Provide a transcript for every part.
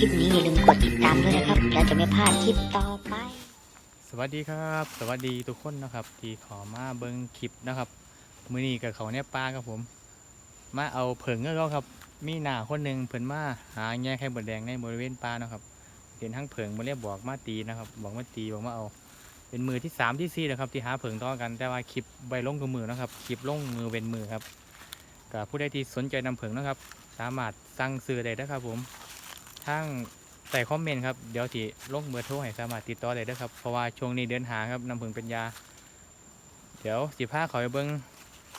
ลิปนี้อย่าลืมกดติดตามด้วยนะครับ แล้วจะไม่พลาดคลิปต่อไป สวัสดีครับ สวัสดีทุกคนนะครับ ที่ขอมาเบิ้งคลิปนะครับ มือนี้กับเขาเนี่ยปลาครับผม มาเอาเผิงก็ครับ มีหน้าคนหนึ่งเพิ่นมาหาแง่ไข่บดแดงในบริเวณปลานะครับ เห็นทั้งเผิงมาเรียกบอกมาตีนะครับ บอกมาตีบอกมาเอา เป็นมือที่สามที่สี่นะครับ ที่หาเผิงต่อกัน แต่ว่าคลิปใบลงกับมือนะครับ คลิปลงมือเป็นมือครับกับผู้ใดที่สนใจนำเผิงนะครับ สามารถสั่งซื้อได้นะครับผม ทั้งใส่คอมเมนต์ครับ เดี๋ยวที่ลงเบอร์โทรให้สามารถติดต่อได้ด้วยครับ เพราะว่าช่วงนี้เดินหาครับน้ำผึ้งเป็นยา เดี๋ยวสิพาขาไปเบิ้ง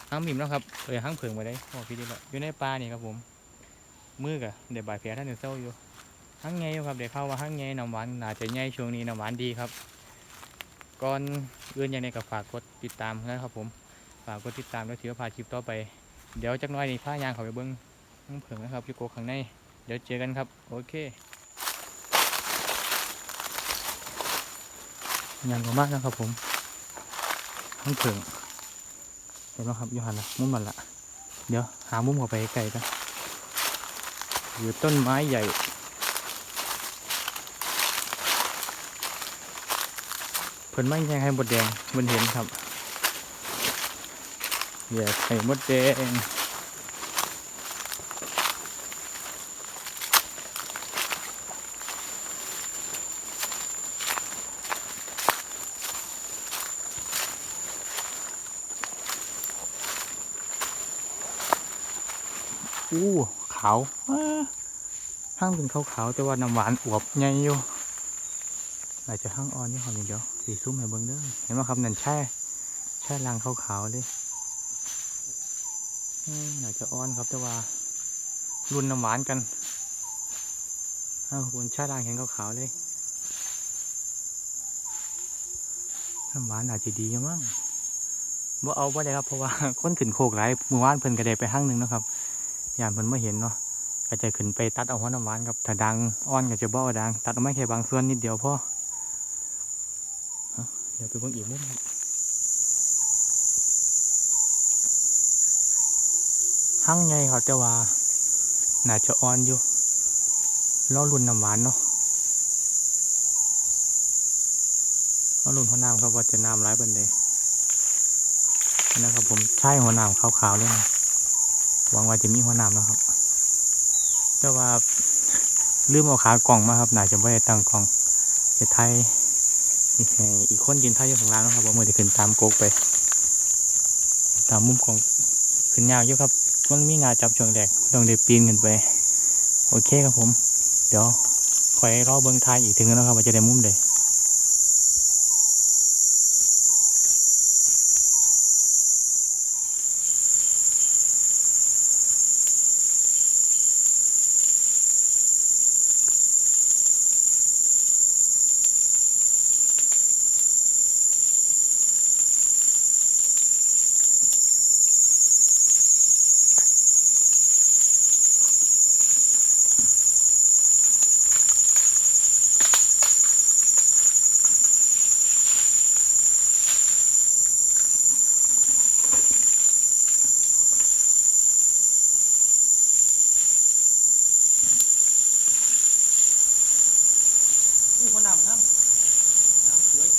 ห้างมิมแล้วครับเออห้างผึ้งมาได้โอ้พี่ดีแล้วอยู่ในป่านี่ครับผม มือกะเดี๋ยวบาดแผลท่านอยู่เศร้าอยู่ห้างไงอยู่ครับเดี๋ยวเข้าว่าห้างไงน้ำหวานน่าจะไงช่วงนี้น้ำหวานดีครับ ก่อนอื่นอย่างไรก็ฝากกดติดตามนะครับผมฝากกดติดตามแล้วถือว่าพาคลิปต่อไป เดี๋ยวจักน้อยนี่พายางเขาไปเบิ้งห้างผึ้งนะครับอยู่โกข้างใน เดี๋ยวเจอกันครับ โอเคยังก็มากนะครับผมทั้งถิงเห็นไหมครับยูหันละมุมมันละเดี๋ยวหามุมเข้าไปไกลกันอยู่ต้นไม้ใหญ่เพิ่นไม่แยงให้หมดแดงมันเห็นครับแยกให้หมดแดง อู้ขาวอ้าห้างเป็นขาวๆแต่ว่าน้ำหวานอวบใหญ่อยู่อาจจะห้างอ่อนนี่ครับเดี๋ยวสีซุ้มให้เบิ่งเด้อเห็นไหมครับนั่นแช่แช่รังขาวๆเลยอาจจะอ่อนครับแต่ว่ารุ่นน้ำหวานกันอ้าวบนแช่รังเห็นขาวๆเลยน้ำหวานอาจจะดีมั้งว่าเอาไ่ได้ครับเพราะว่าคนขึ้นโคกหลายเมื่อวานเพิ่นก็ได้ไปห้างหนึ่งนะครับ ยามเพิ่นไม่เห็นเนาะก็จะขึ้นไปตัดเอาหัวน้ำหวานครับถ้าดังอ่อนก็จะบ่าดัง ตัดเอาไม่แค่บางส่วนนิดเดียวพอเอเดี๋ยวไปเบิ่งอีกมุมหั่งใหญ่ครับแต่ว่าน่าจะอ่อนอยู่รอรุ่นน้ำหวานเนาะรอรุ่นหัวน้ำครับว่าจะน้ำร้ายบันไดนะครับผมใช่หัวน้ำขาวๆเลยนะ หวังว่าจะมีหัวนามแล้วครับ แต่ว่าลืมเอาขากล่องมาครับน่าจะไม่ได้ตั้งกล่องจะไทยอีกคนยืนไทยอยู่ข้างล่างนะครับว่ามือจะขึ้นตามโกกไป ตามมุมของขึ้นยาวอยู่ครับ มันมีงาจับช่วงแรกต้องได้ปีนขึ้นไป โอเคครับผม เดี๋ยวคอยรอเบิ้งทายอีกถึงแล้วครับว่าจะได้มุมใดอู้หัวหนามน้ำน้ำสวย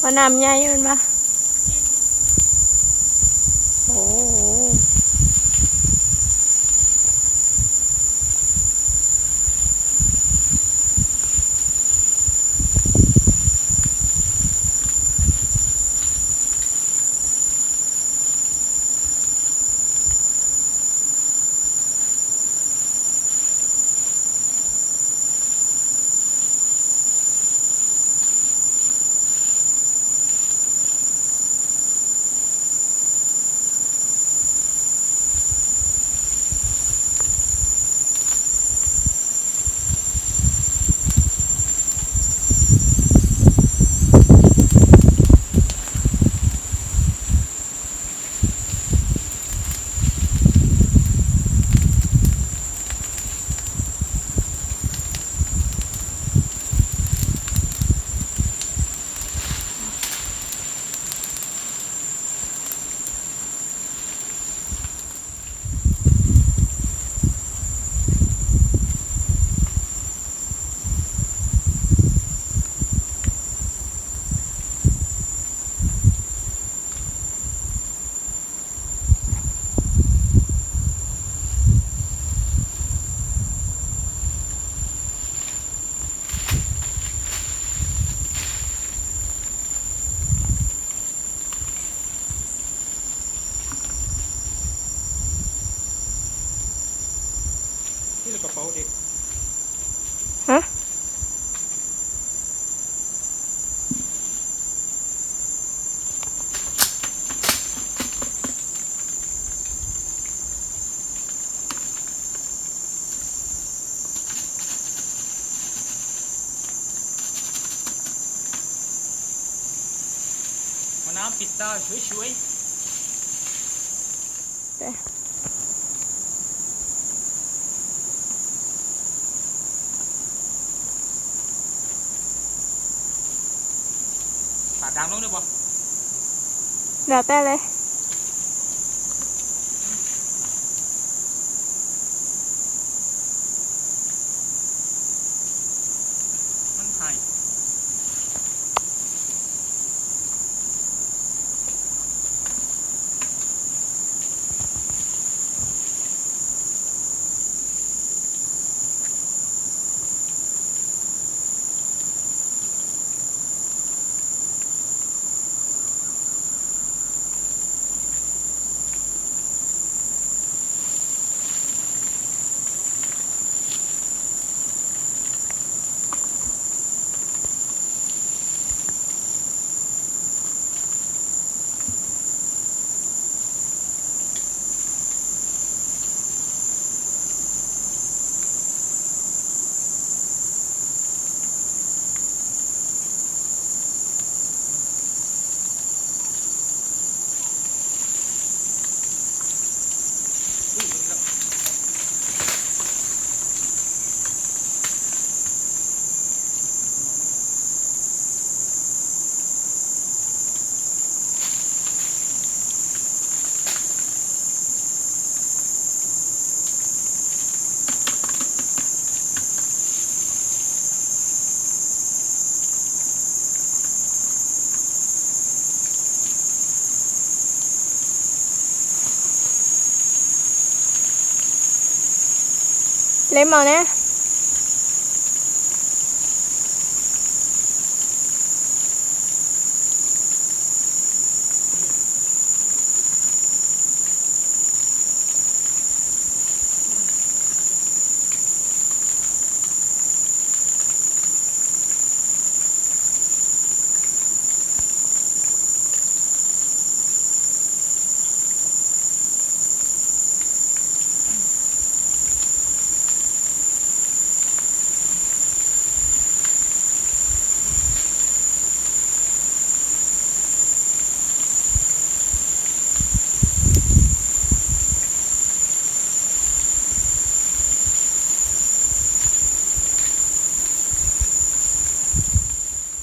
ว่า น้ำใหญ่มันปะโอ้ เขาดิฮะน้ำปิดตาช่วยๆ แต่ ดังลงได้ปะแล้วแต่เลย เล่ม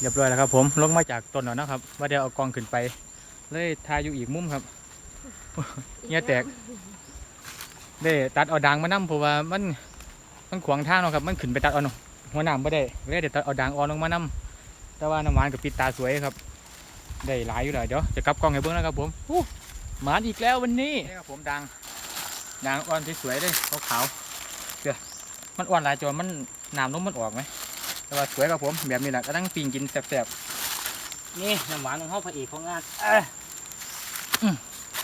เอาเนี่ยเรียบร้อยแล้วครับผมลงมาจากต้นแล้วนะครับว่าเดี๋ยวเอากองขึ้นไป เลยทายอยู่อีกมุมครับเงี้ยแตกได้ตัดเอาดังมานํเพราะว่ามันมันขวางทางเนาะครับ มันขึ้นไปตัดเอาเนาะหัวหน้าไม่ได้เลยเดี๋ยวตัดเอาดังอ่อนลงมานํแต่ว่าน้ำหวานกับปิดตาสวยครับ ได้หลายอยู่เลยเดี๋ยวจะกลับกล้องให้เบิ้งแล้วครับผมอู้หมานอีกแล้ววันนี้นี่ครับผมดังดังอ่อนสวยๆเลยขาวๆเดี๋ยวมันอ่อนหลายจนมันน้ำนมมันออกไหม แต่ว่าสวยครับผมแบบนี้แหละก็ตั้งปิงกินแซ่บๆนี่น้ำหวานของเขาพระเอกของงานเอ้ยอืม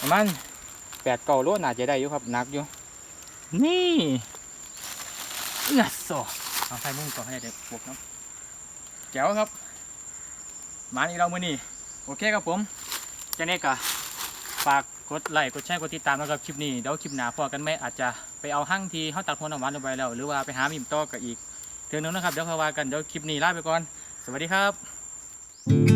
ประมาณแปดเก้าโลน่าจะได้อยู่ครับหนักอยู่นี่น่ะโซเอาไฟมุ่งก่อนให้เด็กพวกเนาะแจ๋วครับหมานี่เรามือนี่โอเคครับผมจะเนี่ยกะฝากกดไลค์กดแชร์กดติดตามแล้วกับคลิปนี้เดี๋ยวคลิปหน้าพอกันไหมอาจจะไปเอาหั่งที่เขาตัดหัวน้ำหวานลงไปแล้ว หรือว่าไปหามิมต่อกับอีก เจอกันนะครับเดี๋ยวคาวากันเดี๋ยวคลิปนี้ลาไปก่อน สวัสดีครับ